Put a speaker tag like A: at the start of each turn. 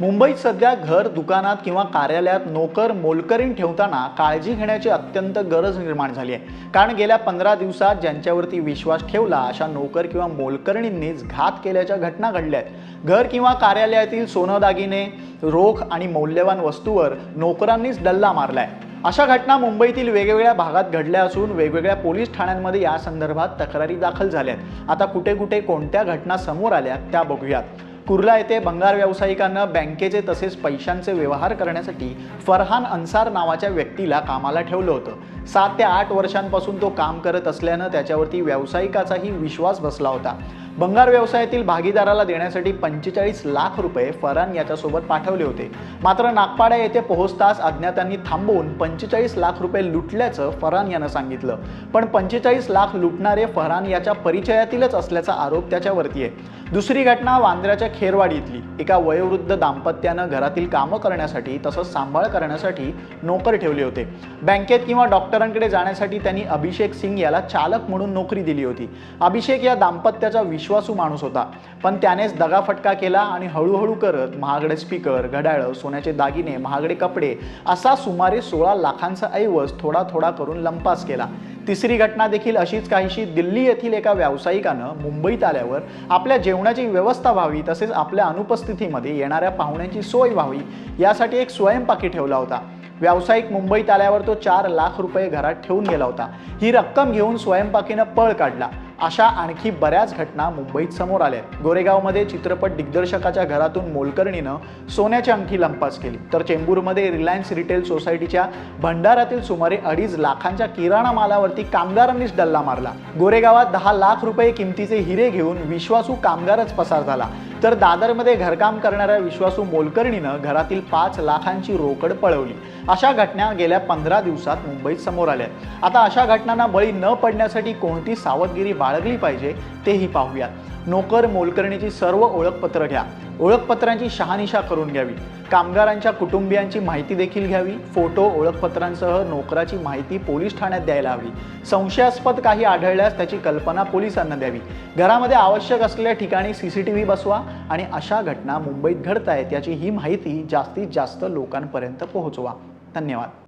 A: मुंबईत सध्या घर दुकानात किंवा कार्यालयात नोकर मोलकरीण ठेवताना काळजी घेण्याची अत्यंत गरज निर्माण झाली आहे. कारण गेल्या पंधरा दिवसात ज्यांच्यावरती विश्वास ठेवला अशा नोकर किंवा मोलकरणींनीच घात केल्याच्या घटना घडल्या आहेत. घर किंवा कार्यालयातील सोनं दागिने रोख आणि मौल्यवान वस्तूवर नोकरांनीच डल्ला मारला आहे अशा घटना मुंबईतील वेगवेगळ्या भागात घडल्या असून वेगवेगळ्या पोलीस ठाण्यांमध्ये या संदर्भात तक्रारी दाखल झाल्या आहेत. आता कुठे कुठे कोणत्या घटना समोर आल्या त्या बघूयात. कुर्ला येथे भंगार व्यावसायिकांना बँकेचे तसेच पैशांचे व्यवहार करण्यासाठी फरहान अन्सार नावाच्या व्यक्तीला कामाला ठेवलं होतं. सात ते आठ वर्षांपासून तो काम करत असल्यानं त्याच्यावरती व्यावसायिकाचाही विश्वास बसला होता. बंगार व्यवसायातील भागीदाराला देण्यासाठी पंचेचाळीस लाख रुपये फरहान याच्यासोबत पाठवले होते. मात्र नागपाडा येथे पोहोचताच अज्ञातांनी थांबवून पंचेचाळीस लाख रुपये लुटल्याचं फरहान यानं सांगितलं. पण पंचेचाळीस लाख लुटणारे फरहान याच्या परिचयातीलच असल्याचा आरोप त्याच्यावरती आहे. दुसरी घटना वांद्र्याच्या खेरवाडीतली एका वयोवृद्ध दाम्पत्यानं घरातील कामं करण्यासाठी तसंच सांभाळ करण्यासाठी नोकर ठेवले होते. बँकेत किंवा डॉक्टर डॉक्टरांकडे जाण्यासाठी त्यांनी अभिषेक सिंग याला चालक म्हणून नोकरी दिली होती. अभिषेक या दाम्पत्याचा विश्वासू माणूस होता. पण त्यानेच दगाफटका केला आणि हळूहळू करत महागडे स्पीकर घड्याळं सोन्याचे दागिने महागडे कपडे असा सुमारे सोळा लाखांचा ऐवज थोडा थोडा करून लंपास केला. तिसरी घटना देखील अशीच काहीशी दिल्ली येथील एका व्यावसायिकानं मुंबईत आल्यावर आपल्या जेवणाची व्यवस्था व्हावी तसेच आपल्या अनुपस्थितीमध्ये येणाऱ्या पाहुण्यांची सोय व्हावी यासाठी एक स्वयंपाकी ठेवला होता. व्यावसायिक मुंबईत आल्यावर तो चार लाख रुपये घरात ठेवून गेला होता. ही रक्कम घेऊन स्वयंपाकीनं पळ काढला. अशा आणखी बऱ्याच घटना मुंबईत समोर आल्या गोरेगावमध्ये चित्रपट दिग्दर्शकाच्या घरातून मोलकर्णीनं सोन्याची अंगठी लंपास केली. तर चेंबूरमध्ये रिलायन्स रिटेल सोसायटीच्या भंडारातील सुमारे अडीच लाखांच्या किराणा मालावरती कामगारांनीच डल्ला मारला. गोरेगावात दहा लाख रुपये किमतीचे हिरे घेऊन विश्वासू कामगारच पसार झाला. तर दादरमध्ये घरकाम करणाऱ्या विश्वासू मोलकर्णीनं घरातील पाच लाखांची रोकड पळवली. अशा घटना गेल्या पंधरा दिवसात मुंबईत समोर आल्या आता अशा घटनांना बळी न पडण्यासाठी कोणती सावधगिरी बाळगली पाहिजे तेही पाहूयात. नोकर मोलकरणीची सर्व ओळखपत्र घ्या. ओळखपत्रांची शहानिशा करून घ्यावी. कामगारांच्या कुटुंबियांची माहिती देखील घ्यावी. फोटो ओळखपत्रांसह नोकराची माहिती पोलीस ठाण्यात द्यायला हवी. संशयास्पद काही आढळल्यास त्याची कल्पना पोलिसांना द्यावी. घरामध्ये आवश्यक असलेल्या ठिकाणी सी सी टी व्ही बसवा आणि अशा घटना मुंबईत घडत आहेत याची ही माहिती जास्तीत जास्त लोकांपर्यंत पोहोचवा. धन्यवाद.